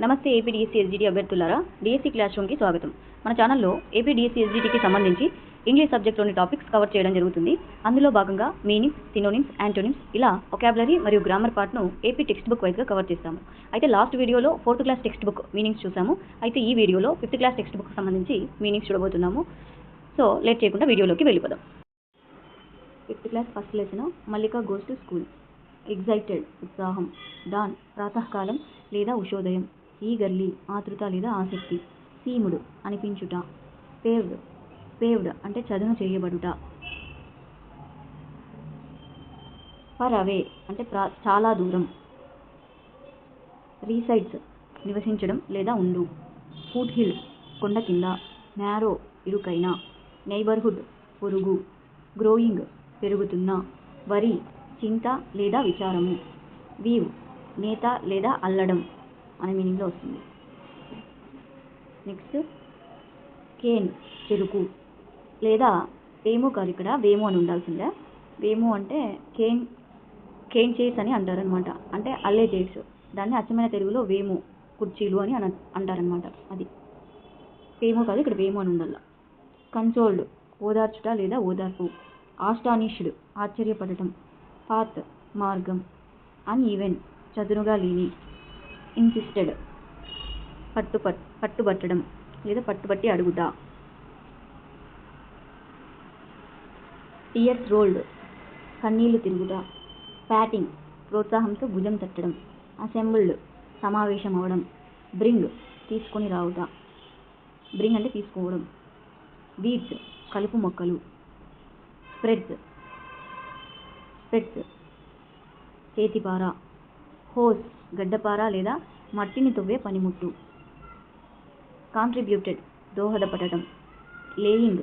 నమస్తే AP SGT అభ్యర్థులారా DSC class రూమ్కి స్వాగతం. మన ఛానల్లో ఏపీ ఎస్జిటికి సంబంధించి ఇంగ్లీష్ సబ్జెక్ట్లోని టాపిక్స్ కవర్ చేయడం జరుగుతుంది. అందులో భాగంగా మీనింగ్స్ సినోనిమ్స్ యాంటోనిమ్స్ ఇలా ఒకాబులరీ మరియు గ్రామర్ పార్ట్ను ఏపీ టెక్స్ట్ బుక్ వైజ్గా కవర్ చేస్తాము. అయితే లాస్ట్ వీడియోలో fourth class text book meanings చూసాము. అయితే ఈ వీడియోలో ఫిఫ్త్ క్లాస్ టెక్స్ట్ బుక్ సంబంధించి మీనింగ్స్ చూడబోతున్నాము. సో లేట్ చేయకుండా వీడియోలోకి వెళ్ళిపోదాం. Fifth class first lesson Mallika goes to school excited ఉత్సాహం డాన్ ప్రాతకాలం లేదా ఉషోదయం. ఈగర్లీ ఆతృత లేదా ఆసక్తి. సీముడు అనిపించుట. పేవ్డ్ పేవ్డ్ అంటే చదును చేయబడుట. ఫర్ అవే అంటే ప్రా చాలా దూరం. రీసైడ్స్ నివసించడం లేదా ఉండు. ఫుట్ హిల్ కొండ కింద. నేరో ఇరుకైన. నైబర్హుడ్ పొరుగు. గ్రోయింగ్ పెరుగుతున్న. వరి చింత లేదా విచారము. వీవ్ నేత లేదా అల్లడం. అనే మీనింగ్లో వస్తుంది. నెక్స్ట్ కేన్ చెరుకు లేదా వేము కాదు ఇక్కడ వేము అని ఉండాల్సిందే. వేము అంటే కేన్ కేన్ చైర్స్ అని అంటారనమాట అంటే అల్లే చైర్స్ దాన్ని అచ్చమైన తెలుగులో వేము కుర్చీలు అని అన అంటారనమాట అది. వేము కాదు ఇక్కడ వేము అని ఉండాల. కన్సోల్డ్ ఓదార్చుట లేదా ఓదార్పు ఆస్టానిష్డ్ ఆశ్చర్యపడటం పాత్ మార్గం అన్ ఈవెన్ చదునుగా లేని ఇన్సిస్టెడ్ పట్టు పట్టుబట్టడం లేదా పట్టుబట్టి అడుగుట టియర్స్ రోల్డ్ కన్నీళ్ళు తిరుగుట ప్యాటింగ్ ప్రోత్సాహంతో భుజం తట్టడం. అసెంబుల్డ్ సమావేశం అవడం. బ్రింగ్ తీసుకొని రావుట బ్రింగ్ అంటే తీసుకోవడం. వీడ్స్ కలుపు మొక్కలు. Spreads spreads చేతిపార. హోస్ గడ్డపార లేదా మట్టిని తవ్వే పనిముట్టు. కాంట్రిబ్యూటెడ్ దోహదపడటం. లేయింగ్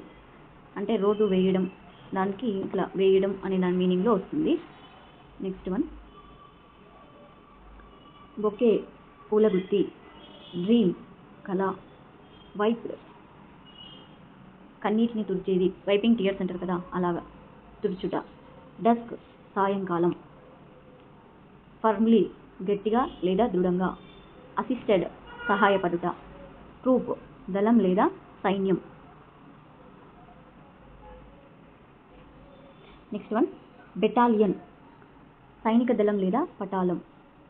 అంటే రోడ్డు వేయడం. దానికి ఇట్లా వేయడం అనే దాని మీనింగ్లో వస్తుంది. Next one. బొకే పూలగుత్తి డ్రీమ్ కళ వైప్. కన్నీటిని తుడిచేది వైపింగ్ టీయర్స్ అంటారు కదా అలాగా. తుడుచుట. డస్క్ సాయంకాలం. ఫర్మ్లీ గట్టిగా లేదా దృఢంగా. అసిస్టెడ్ సహాయపడుట. ట్రూప్ దళం లేదా సైన్యం. Next one battalion. సైనిక దళం లేదా పటాలం.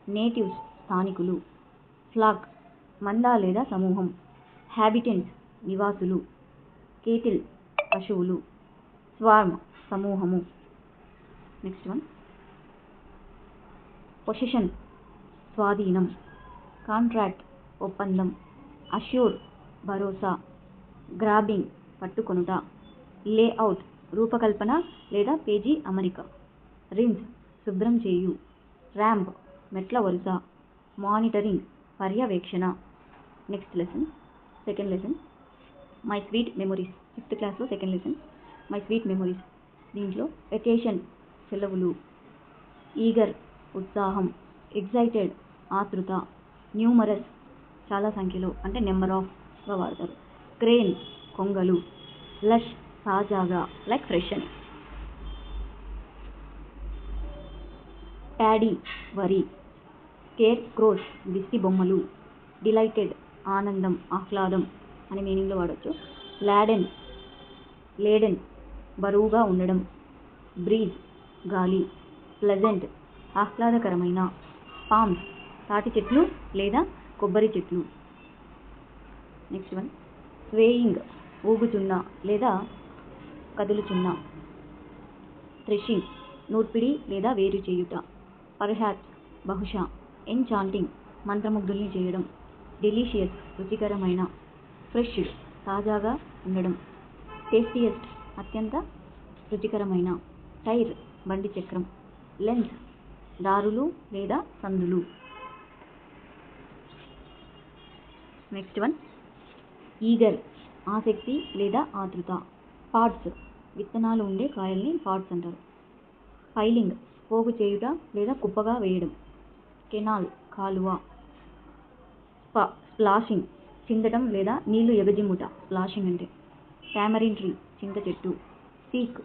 నేటివ్స్ స్థానికులు. ఫ్లాక్ మంద లేదా సమూహం. హ్యాబిటెంట్స్ నివాసులు. కేటిల్ పశువులు. స్వార్మ్ సమూహము. నెక్స్ట్ వన్ పొసిషన్ స్వాధీనం కాంట్రాక్ట్ ఒప్పందం అష్యూర్ భరోసా గ్రాబింగ్ పట్టుకొనుట లేఅవుట్ రూపకల్పన లేదా పేజీ అమరిక రిన్స్ శుభ్రం చేయు ర్యాంప్ మెట్ల వరుస మానిటరింగ్ పర్యవేక్షణ. Next lesson second lesson my sweet memories fifth క్లాస్లో second lesson my sweet memories. దీంట్లో వెకేషన్ సెలవులు ఈగర్ ఉత్సాహం ఎగ్జైటెడ్ ఆతృత న్యూమరస్ చాలా సంఖ్యలో అంటే నెంబర్ ఆఫ్గా వాడతారు. క్రేన్ కొంగలు లష్ తాజాగా లైక్ ఫ్రెష్ అని ప్యాడీ వరి. కేర్ క్రోస్ దిష్టి బొమ్మలు. డిలైటెడ్ ఆనందం ఆహ్లాదం అనే మీనింగ్లో వాడచ్చు. లాడెన్ లేడెన్ బరువుగా ఉండడం. బ్రీజ్ గాలి. ప్లెజెంట్ ఆహ్లాదకరమైన పామ్స్ తాటి చెట్లు లేదా కొబ్బరి చెట్లు. నెక్స్ట్ వన్ స్వేయింగ్ ఊగుచున్న లేదా కదులుచున్న. థ్రెషింగ్ నూర్పిడి లేదా వేరు చేయుట పర్హాప్స్ బహుశా ఎన్చాంటింగ్ మంత్రముగ్ధుల్ని చేయడం. డెలీషియస్ రుచికరమైన. ఫ్రెష్ తాజాగా ఉండడం. టేస్టియస్ట్ అత్యంత రుచికరమైన. టైర్ బండి చక్రం. లెన్స్ దారులు లేదా సందులు. నెక్స్ట్ వన్ ఈగర్ ఆసక్తి లేదా ఆతృత. పాడ్స్ విత్తనాలు ఉండే కాయల్ని పాడ్స్ అంటారు. పైలింగ్ పోగు చేయుట లేదా కుప్పగా వేయడం. కెనాల్ కాలువ. స్పా స్ప్లాషింగ్ చిందటం లేదా నీళ్ళు ఎగజిమ్ముట. స్ప్లాషింగ్ అంటే టామరిన్ ట్రీ చింత చెట్టు. సీక్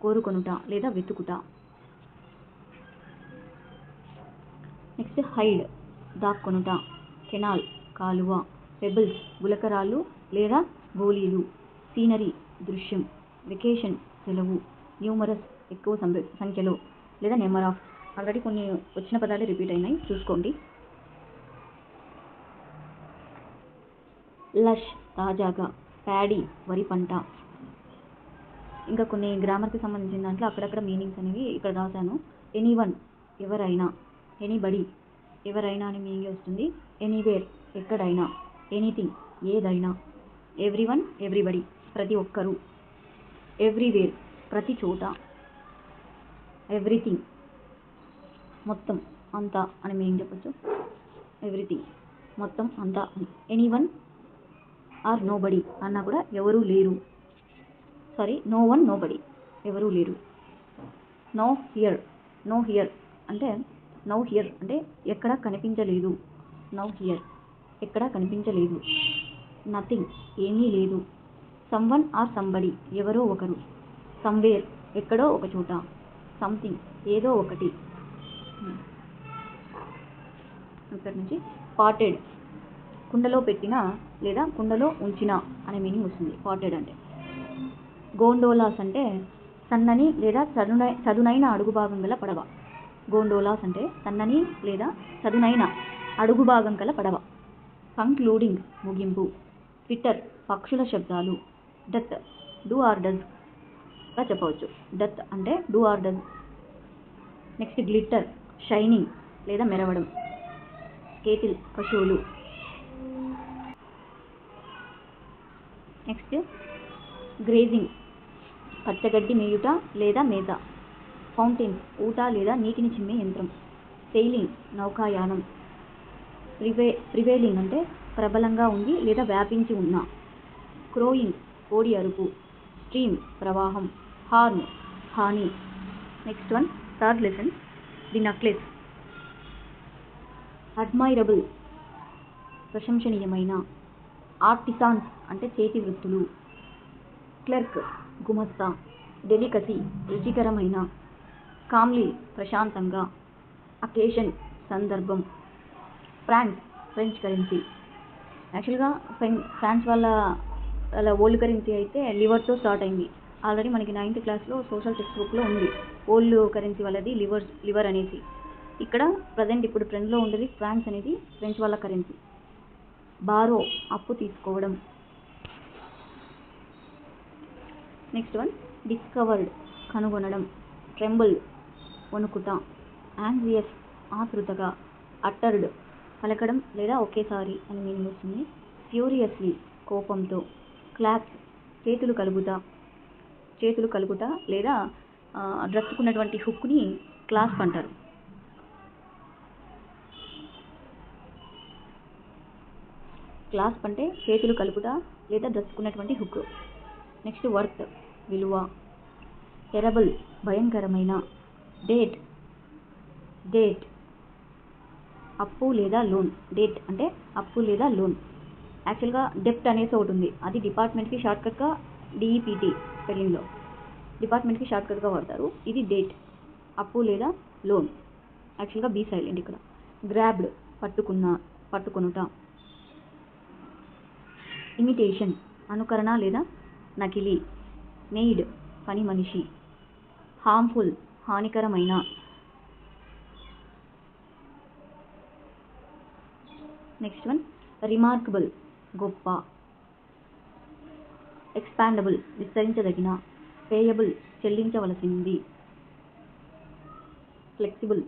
కోరుకొనుట లేదా వెతుకుట. నెక్స్ట్ హైడ్ దాక్కొనుట కెనాల్ కాలువ పెబుల్స్ గులకరాళ్ళు లేదా గోళీలు సీనరీ దృశ్యం వెకేషన్ సెలవు న్యూమరస్ ఎక్కువ సంఖ్య సంఖ్యలో లేదా నెంబర్ ఆఫ్. ఆల్రెడీ కొన్ని వచ్చిన పదాలు రిపీట్ అయినాయి చూసుకోండి. లష్ తాజాగా ప్యాడీ వరి పంట. ఇంకా కొన్ని గ్రామర్కి సంబంధించిన దాంట్లో అక్కడక్కడ మీనింగ్స్ అనేవి ఇక్కడ రాశాను. ఎనీవన్ ఎవరైనా. ఎనీబడి ఎవరైనా అని మీనింగ్ వస్తుంది. ఎనీవేర్ ఎక్కడైనా ఎనీథింగ్ ఏదైనా ఎవ్రీ వన్ ఎవ్రీబడి ప్రతి ఒక్కరూ ఎవ్రీవేర్ ప్రతి చోట ఎవ్రీథింగ్ మొత్తం అంతా అని మీనింగ్ చెప్పచ్చు. ఎవ్రీథింగ్ మొత్తం అంతా అని. Anyone or nobody అన్నా కూడా ఎవరూ లేరు. Sorry no one nobody ఎవరూ లేరు. నో హియర్ నో హియర్ అంటే నౌ హియర్ అంటే ఎక్కడ కనిపించలేదు. నౌ హియర్ ఎక్కడ కనిపించలేదు. నథింగ్ ఏమీ లేదు. సమ్వన్ ఆర్ సంబడి ఎవరో ఒకరు. సమ్వేర్ ఎక్కడో ఒక చోట. సంథింగ్ ఏదో ఒకటి. Hmm. ఇక్కడ నుంచి పాటెడ్ కుండలో పెట్టిన లేదా కుండలో ఉంచిన అనే మీనింగ్ వస్తుంది. పాటెడ్ అంటే. గోండోలాస్ అంటే సన్నని లేదా చదునై చదునైన అడుగు భాగం గల పడవ. గోండోలాస్ అంటే సన్నని లేదా చదునైన అడుగు భాగం గల పడవ. కంక్లూడింగ్ ముగింపు. ట్విట్టర్ పక్షుల శబ్దాలు. డత్ డూ ఆర్ డజ్గా చెప్పవచ్చు. డత్ అంటే do or does. Next glitter shining లేదా మెరవడం. కేటిల్ పశువులు. Next grazing. పచ్చగడ్డి మేయుట లేదా మేత. ఫౌంటైన్ ఊట లేదా నీటిని చిమ్మే యంత్రం. సెయిలింగ్ నౌకాయానం. ప్రివే ప్రివేలింగ్ అంటే ప్రబలంగా ఉంది లేదా వ్యాపించి ఉన్న. క్రోయింగ్ కోడి అరుపు. స్ట్రీమ్ ప్రవాహం. హార్న్ హాని. Next one third lesson the necklace. Admirable ప్రశంసనీయమైన. Artisans అంటే చేతి వృత్తులు. క్లర్క్ గుమస్తా. డెలికసీ రుచికరమైన. కామ్లీ ప్రశాంతంగా. అకేషన్ సందర్భం. France French currency. యాక్చువల్గా ఫ్రాన్స్ వాళ్ళ వాళ్ళ ఓల్డ్ కరెన్సీ అయితే లివర్తో స్టార్ట్ అయింది. ఆల్రెడీ మనకి నైన్త్ క్లాస్లో సోషల్ టెక్స్ట్ బుక్లో ఉంది. ఓల్డ్ కరెన్సీ వాళ్ళది లివర్ లివర్ అనేసి. ఇక్కడ ప్రజెంట్ ఇప్పుడు ట్రెండ్లో ఉండేది ఫ్రాన్స్ అనేది ఫ్రెంచ్ వాళ్ళ కరెన్సీ. బారో అప్పు తీసుకోవడం. నెక్స్ట్ వన్ డిస్కవర్డ్ కనుగొనడం. ట్రెంబుల్ వణుకుట యాంగ్జియస్ ఆతృతగా అట్టర్డ్. పలకడం లేదా ఒకేసారి అని మీనింగ్ వస్తుంది. ఫ్యూరియస్లీ కోపంతో. క్లాప్స్ చేతులు కలుగుట చేతులు కలుగుట లేదా డ్రెస్కున్నటువంటి హుక్ని క్లాస్ప్ అంటారు. క్లాస్ప్ అంటే చేతులు కలుపుట లేదా డ్రెస్కున్నటువంటి హుక్ నెక్స్ట్ వర్త్ విలువ. టెరబుల్ భయంకరమైన డేట్. డేట్. అప్పు లేదా లోన్. డేట్ అంటే అప్పు లేదా లోన్. యాక్చువల్గా డెప్ట్ అనేసి ఒకటి ఉంది. అది డిపార్ట్మెంట్కి షార్ట్కట్గా డిఈపిటి స్పెల్లింగ్లో. డిపార్ట్మెంట్కి షార్ట్కట్గా వాడతారు. ఇది డేట్. అప్పు లేదా లోన్. యాక్చువల్గా బీ సైలెంట్ ఇక్కడ. గ్రాబ్డ్ పట్టుకున్న పట్టుకొనుట. ఇమిటేషన్ అనుకరణ లేదా నకిలీ. మెయిడ్ పని మనిషి. హార్మ్ఫుల్ హానికరమైన నెక్స్ట్ వన్ రిమార్కబుల్ గొప్ప. ఎక్స్పాండబుల్ విస్తరించదగిన. పేయబుల్ చెల్లించవలసింది. ఫ్లెక్సిబుల్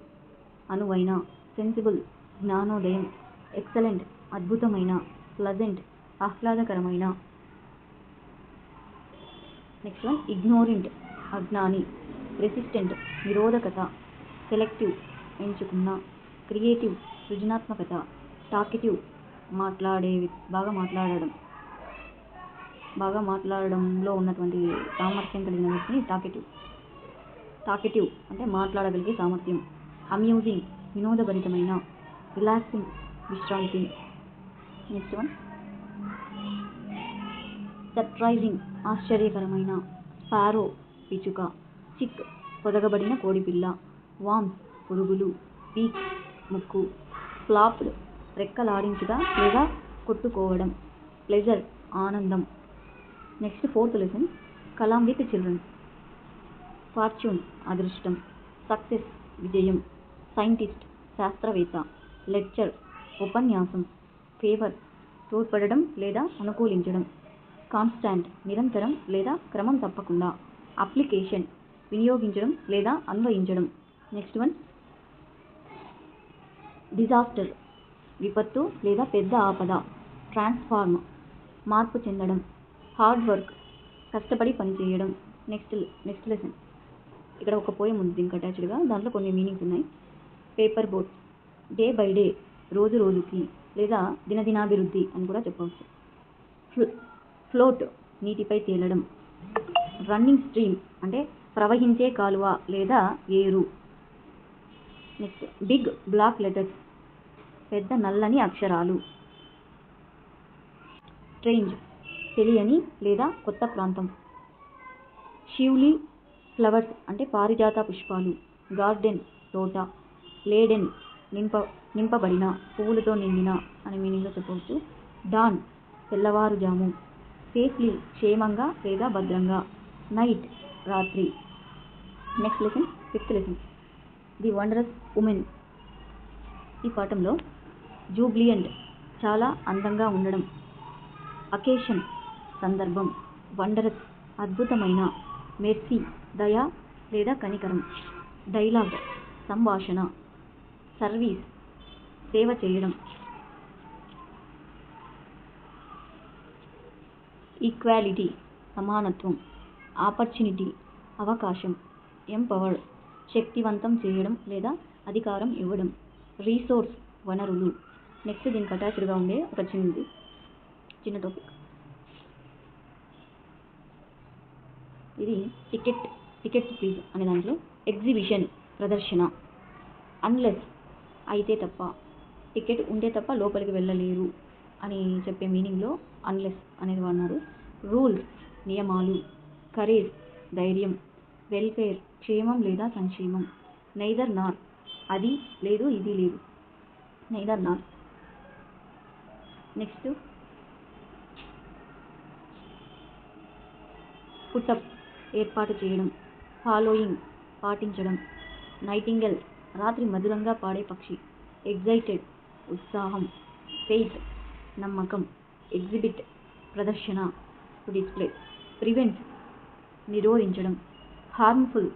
అనువైన. సెన్సిబుల్ జ్ఞానోదయం. ఎక్సలెంట్ అద్భుతమైన. ప్లజెంట్ ఆహ్లాదకరమైన. నెక్స్ట్ వన్ ఇగ్నోరెంట్ అజ్ఞాని. రెసిస్టెంట్ నిరోధకత సెలెక్టివ్ ఎంచుకున్న క్రియేటివ్ సృజనాత్మకత టాకిటివ్ మాట్లాడే బాగా మాట్లాడడం. బాగా మాట్లాడడంలో ఉన్నటువంటి సామర్థ్యం కలిగిన వ్యక్తిని టాకిటివ్ టాకిటివ్ అంటే మాట్లాడగలిగే సామర్థ్యం. అమ్యూజింగ్ వినోదభరితమైన రిలాక్సింగ్ విశ్రాంతి. Next one. సర్ప్రైజింగ్ ఆశ్చర్యకరమైన స్పారో పిచుక చిక్ పొదగబడిన కోడిపిల్ల. వామ్స్ పురుగులు పీక్ ముక్కు ఫ్లాప్డ్ రెక్కలాడించుట లేదా కొట్టుకోవడం. ప్లెజర్ ఆనందం. Next fourth lesson Kalam with children. Fortune అదృష్టం. సక్సెస్ విజయం. సైంటిస్ట్ శాస్త్రవేత్త. లెక్చర్ ఉపన్యాసం. ఫేవర్ తోడ్పడడం లేదా అనుకూలించడం. కాన్స్టాంట్ నిరంతరం లేదా క్రమం తప్పకుండా. అప్లికేషన్ వినియోగించడం లేదా అన్వయించడం. నెక్స్ట్ వన్ డిజాస్టర్ విపత్తు లేదా పెద్ద ఆపద. ట్రాన్స్ఫార్మ్ మార్పు చెందడం. హార్డ్ వర్క్ కష్టపడి పనిచేయడం. నెక్స్ట్ నెక్స్ట్ లెసన్ ఇక్కడ ఒక పోయం ఉంది దీనికి అటాచ్డ్గా దాంట్లో కొన్ని మీనింగ్స్ ఉన్నాయి. Paper boat day by day రోజు రోజుకి లేదా దినదినాభివృద్ధి అని కూడా చెప్పవచ్చు. ఫ్లో ఫ్లోట్ నీటిపై తేలడం. రన్నింగ్ స్ట్రీమ్ అంటే ప్రవహించే కాలువ లేదా ఏరు. నెక్స్ట్ బిగ్ బ్లాక్ లెటర్స్ పెద్ద నల్లని అక్షరాలు. స్ట్రేంజ్ తెలియని లేదా కొత్త ప్రాంతం. షివ్లీ ఫ్లవర్స్ అంటే పారిజాత పుష్పాలు. గార్డెన్ తోట. లేడెన్ నింప నింపబడిన పువ్వులతో నిండిన అని మీనింగ్లో చెప్పవచ్చు. డాన్ తెల్లవారుజాము. సేఫ్లీ క్షేమంగా లేదా భద్రంగా. నైట్ రాత్రి. Next lesson fifth lesson the wondrous women ఈ పాఠంలో జూబ్లియంట్ చాలా అందంగా ఉండడం. అకేషన్ సందర్భం వండరస్ అద్భుతమైన మెర్సీ దయ లేదా కనికరం. డైలాగ్ సంభాషణ. సర్వీస్ సేవ చేయడం. ఈక్వాలిటీ సమానత్వం. ఆపర్చునిటీ అవకాశం ఎంపవర్ శక్తివంతం చేయడం లేదా అధికారం ఇవ్వడం రీసోర్స్ వనరులు. నెక్స్ట్ దీనికి అటాచ్డ్గా ఉండే ఒక చిన్నది చిన్న టాపిక్ ఇది టికెట్ టికెట్ ప్లీజ్ అనే దాంట్లో ఎగ్జిబిషన్ ప్రదర్శన. అన్లెస్ అయితే తప్ప టికెట్ ఉంటే తప్ప లోపలికి వెళ్ళలేరు అని చెప్పే మీనింగ్లో అన్లెస్ అనేది వాడినారు. రూల్స్ నియమాలు. కరీర్ ధైర్యం వెల్ఫేర్ క్షేమం లేదా సంక్షేమం. నైదర్ నార్ అది లేదు ఇది లేదు. నైదర్ నార్ నెక్స్ట్. పుట్టప్ ఏర్పాటు చేయడం. ఫాలోయింగ్ పాటించడం. నైటింగెల్ రాత్రి మధురంగా పాడే పక్షి. ఎగ్జైటెడ్ ఉత్సాహం. ఫెయిత్ నమ్మకం. ఎగ్జిబిట్ ప్రదర్శన. డిస్ప్లే. ప్రివెంట్ నిరోధించడం. హార్మ్ఫుల్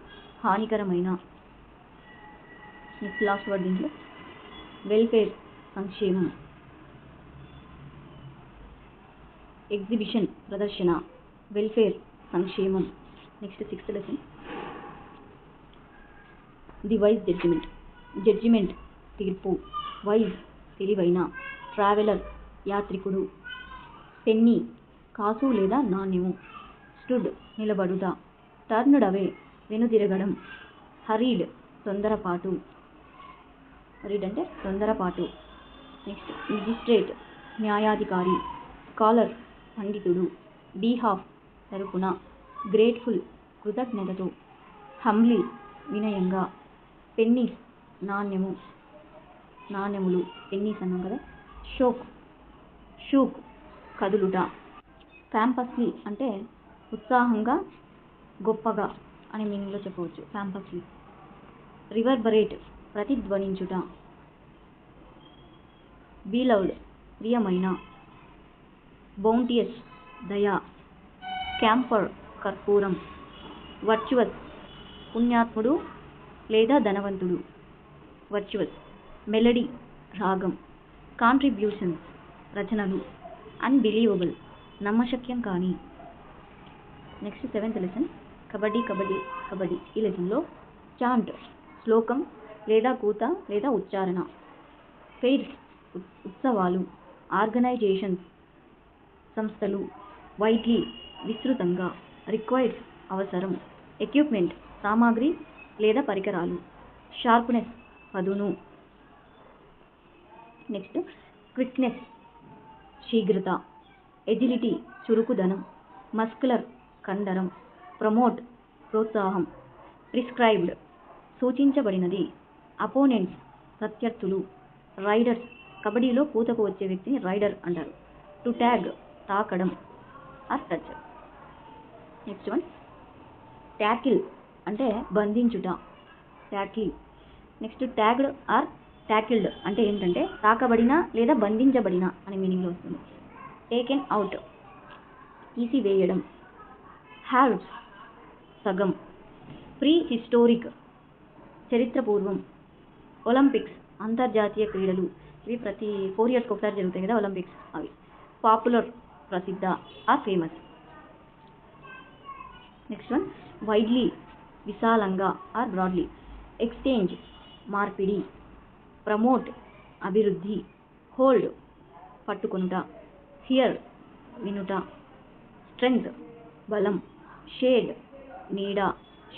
హానికరమైన నెక్స్ట్ లాస్ట్ వర్డ్ దీంట్లో. వెల్ఫేర్ సంక్షేమం. ఎగ్జిబిషన్ ప్రదర్శన వెల్ఫేర్ సంక్షేమం. Next sixth lesson. The wise judgement. Judgement తీర్పు. వైజ్ తెలివైన ట్రావెలర్ యాత్రికుడు. పెన్నీ కాసు లేదా నాణ్యము. స్టుడ్ నిలబడుట. టర్న్డ్ అవే వెనుదిరగడం. హరీడ్ తొందరపాటు. హరీడ్ అంటే తొందరపాటు. నెక్స్ట్ మెజిస్ట్రేట్ న్యాయాధికారి స్కాలర్ పండితుడు బీహాఫ్ తరపున గ్రేట్ఫుల్ కృతజ్ఞతతో హంబ్లీ వినయంగా పెన్నీస్ నాణ్యము నాణ్యములు పెన్నీస్ అన్నాం కదా? షోక్ షూక్ కదులుట. క్యాంపస్లీ అంటే ఉత్సాహంగా గొప్పగా అనే మీనింగ్లో చెప్పవచ్చు. ఫ్యాంపస్లీ రివర్బరేట్ ప్రతిధ్వనించుట. బీలౌడ్ ప్రియమైన. బౌంటియస్ దయా. క్యాంపర్ కర్పూరం. వర్చువస్ పుణ్యాత్ముడు లేదా ధనవంతుడు. వర్చువస్ మెలడీ రాగం. కాంట్రిబ్యూషన్స్ రచనలు. అన్బిలీవబుల్ నమ్మశక్యం కానీ. Next seventh lesson kabaddi kabaddi kabaddi. ఈ లెసన్లో చాంట్ శ్లోకం లేదా కూత లేదా ఉచ్చారణ. ఫెయిర్స్ ఉత్సవాలు ఆర్గనైజేషన్స్ సంస్థలు వైడ్లీ విస్తృతంగా రిక్వైర్స్ అవసరం. ఎక్విప్మెంట్ సామాగ్రి లేదా పరికరాలు. షార్ప్నెస్ పదును. నెక్స్ట్ క్విక్నెస్ శీఘ్రత. ఎజిలిటీ చురుకుదనం. మస్కులర్ కండరం ప్రమోట్ ప్రోత్సాహం ప్రిస్క్రైబ్డ్ సూచించబడినది. అపోనెంట్స్ ప్రత్యర్థులు రైడర్స్ కబడ్డీలో కూతకు వచ్చే వ్యక్తిని రైడర్ అంటారు. టు ట్యాగ్ తాకడం or touch next one tackle అంటే బంధించుట. Tackle. Next tagged or tackled అంటే ఏంటంటే తాకబడిన లేదా బంధించబడిన అనే మీనింగ్లో వస్తుంది. టేకెన్ అవుట్ తీసివేయడం. హ్యావ్స్ సగం ప్రీ హిస్టోరిక్ చరిత్రపూర్వం ఒలింపిక్స్ అంతర్జాతీయ క్రీడలు ఇవి ప్రతి ఫోర్ ఇయర్స్కి ఒకసారి జరుగుతాయి కదా ఒలింపిక్స్ అవి. పాపులర్ ప్రసిద్ధ or famous next one widely విశాలంగా ఆర్ బ్రాడ్లీ ఎక్స్చేంజ్ మార్పిడి. ప్రమోట్ అభివృద్ధి. హోల్డ్ పట్టుకుంట హియర్ వినుట. స్ట్రెంగ్త్ బలం. షేడ్ నీడ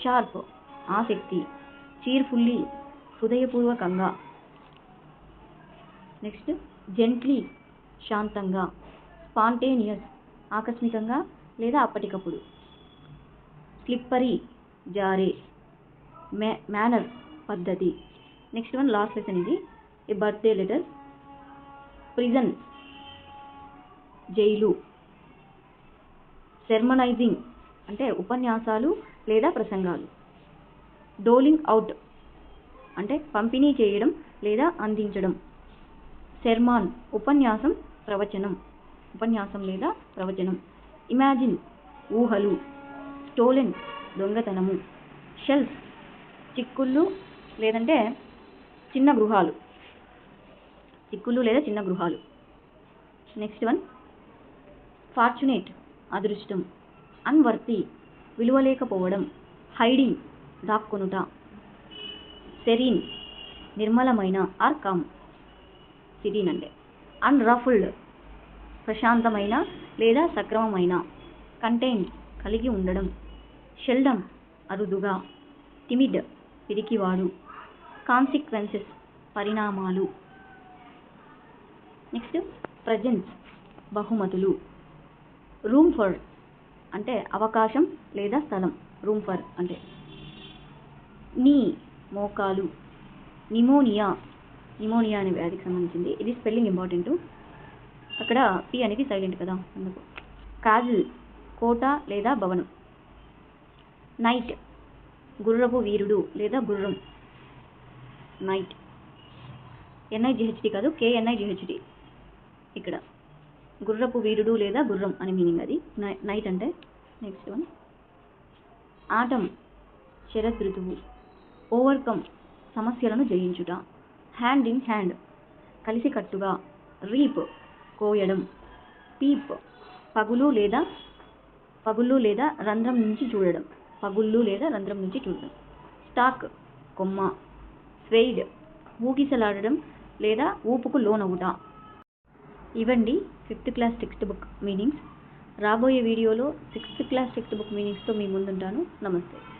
షార్ప్ ఆసక్తి చీర్ఫుల్లీ హృదయపూర్వకంగా. నెక్స్ట్ జెంట్లీ శాంతంగా స్పాంటేనియస్ ఆకస్మికంగా లేదా అప్పటికప్పుడు. స్లిప్పరీ జారే మే మేనర్ పద్ధతి. నెక్స్ట్ వన్ లాస్ట్ లెసన్ ఇది. A birthday letter prison jail. Sermonising అంటే ఉపన్యాసాలు లేదా ప్రసంగాలు. డోలింగ్ అవుట్ అంటే పంపిణీ చేయడం లేదా అందించడం. సెర్మాన్ ఉపన్యాసం ప్రవచనం. ఉపన్యాసం లేదా ప్రవచనం. ఇమాజిన్ ఊహలు. స్టోలెన్ దొంగతనము. షెల్స్ చిక్కుళ్ళు లేదంటే చిన్న గృహాలు. చిక్కుళ్ళు లేదా చిన్న గృహాలు. నెక్స్ట్ వన్ ఫార్చునేట్ అదృష్టం. అన్వర్తి విలువలేకపోవడం హైడింగ్ దాక్కునుట. సెరీన్ నిర్మలమైన ఆర్ కామ్ సిరీన్ అంటే అన్రఫుల్డ్ ప్రశాంతమైన లేదా సక్రమమైన కంటైన్ కలిగి ఉండడం. షెల్డమ్ అరుదుగా టిమిడ్ పిరికివాడు. కాన్సిక్వెన్సెస్ పరిణామాలు. నెక్స్ట్ ప్రజెన్స్ బహుమతులు. రూమ్ ఫర్ అంటే అవకాశం లేదా స్థలం రూమ్ ఫర్ అంటే. నీ మోకాలు నిమోనియా నిమోనియా అనే వ్యాధికి సంబంధించింది. ఇది స్పెల్లింగ్ ఇంపార్టెంట్ అక్కడ పి అనేది సైలెంట్ కదా అందుకు. కాజిల్ కోట లేదా భవనం. నైట్ గుర్రపు వీరుడు లేదా గుర్రం. నైట్ ఎన్ఐజిహెచ్డి కాదు కేఎన్ఐజిహెచ్డి ఇక్కడ. గుర్రపు వీరుడు లేదా గుర్రం అని మీనింగ్ అది. నై- నైట్ అంటే నెక్స్ట్ వన్ ఆటం శరదృతువు ఓవర్కమ్ సమస్యలను జయించుట. హ్యాండ్ ఇన్ హ్యాండ్ కలిసికట్టుగా రీప్ కోయడం. పీప్ పగులు లేదా పగుళ్ళు లేదా రంధ్రం నుంచి చూడడం. పగుళ్ళు లేదా రంధ్రం నుంచి చూడడం. స్టాక్ కొమ్మ. స్వెయిడ్ ఊగిసలాడడం లేదా ఊపుకు లోనవుట. ఇవండి fifth class text book meanings. రాబోయే వీడియోలో సిక్స్త్ క్లాస్ టెక్స్ట్ బుక్ మీనింగ్స్తో మీ ముందుంటాను. నమస్తే.